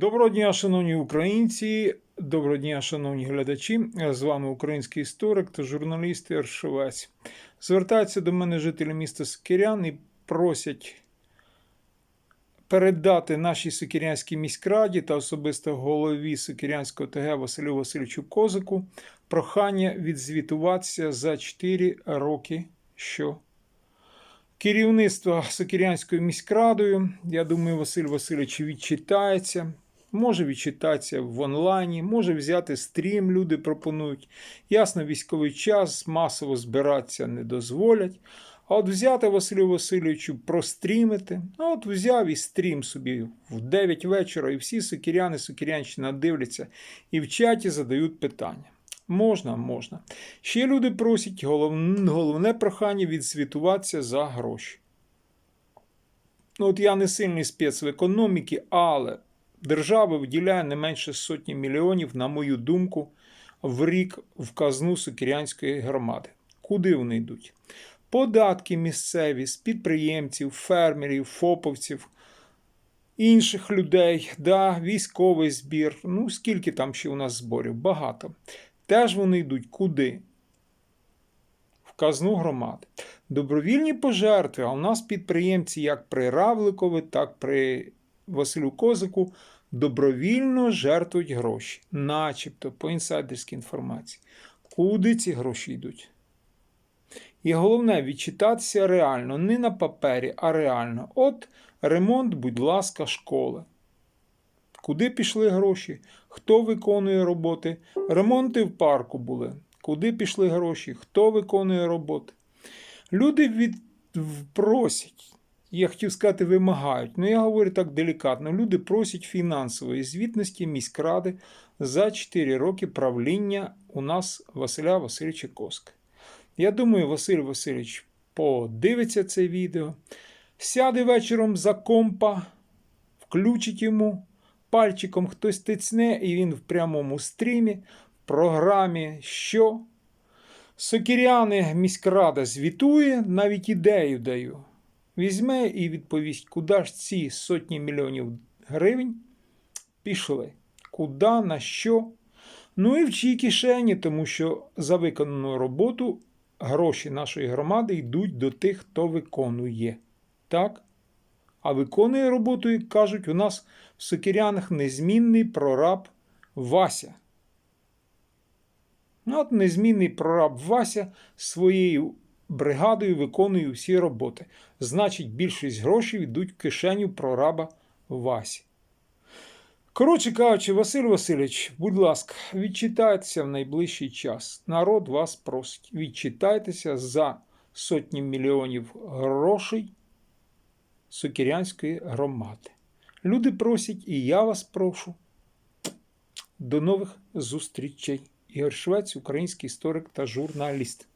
Доброго дня, шановні українці, доброго дня, шановні глядачі. З вами український історик та журналіст Ігор Звертаються до мене жителі міста Сокирян і просять передати нашій Сокирянській міськраді та особисто голові Сокирянського ТГ Василю Васильовичу Козику прохання відзвітуватися за 4 роки, що керівництво Сокирянською міськрадою. Я думаю, Василь Васильович відчитається. Може відчитатися в онлайні, може взяти стрім, люди пропонують. Ясно, військовий час масово збиратися не дозволять. А от взяти Василю Васильовичу прострімити. А от взяв і стрім собі в 9 вечора, і всі сокиряни, сокирянщина дивляться і в чаті задають питання. Можна, можна. Ще люди просять головне, прохання відсвітуватися за гроші. Ну, от я не сильний спец в економіці, але держава виділяє не менше сотні мільйонів, на мою думку, в рік в казну Сокирянської громади. Куди вони йдуть? Податки місцеві з підприємців, фермерів, фоповців, інших людей, да, військовий збір. Ну, скільки там ще у нас зборів? Багато. Теж вони йдуть куди? В казну громади. Добровільні пожертви, а у нас підприємці як при Равликові, так при Василю Козику добровільно жертвують гроші, начебто по інсайдерській інформації. Куди ці гроші йдуть? І головне відчитатися реально, не на папері, а реально. От ремонт, будь ласка, школи. Куди пішли гроші? Хто виконує роботи? Ремонти в парку були. Куди пішли гроші? Хто виконує роботи? Люди від... просять, я хотів сказати, вимагають, ну я говорю так делікатно. Люди просять фінансової звітності міськради за 4 роки правління у нас Василя Васильовича Коска. Я думаю, Василь Васильович подивиться це відео, сяде вечором за компа, включить йому, пальчиком хтось тицне, і він в прямому стрімі, в програмі, що Сокіряни міськрада звітує, навіть ідею даю. Візьме і відповість, куди ж ці сотні мільйонів гривень пішли. Куди, на що? Ну і в чій кишені, тому що за виконану роботу гроші нашої громади йдуть до тих, хто виконує. Так? А виконує роботу, як кажуть, у нас в Сокирянах незмінний прораб Вася. Ну, от незмінний прораб Вася своєю бригадою виконує всі роботи. Значить, більшість грошей йдуть в кишеню прораба Васі. Коротше кажучи, Василь Васильович, будь ласка, відчитайтеся в найближчий час. Народ вас просить. Відчитайтеся за сотні мільйонів грошей Сокирянської громади. Люди просять, і я вас прошу. До нових зустрічей. Ігор Швець, український історик та журналіст.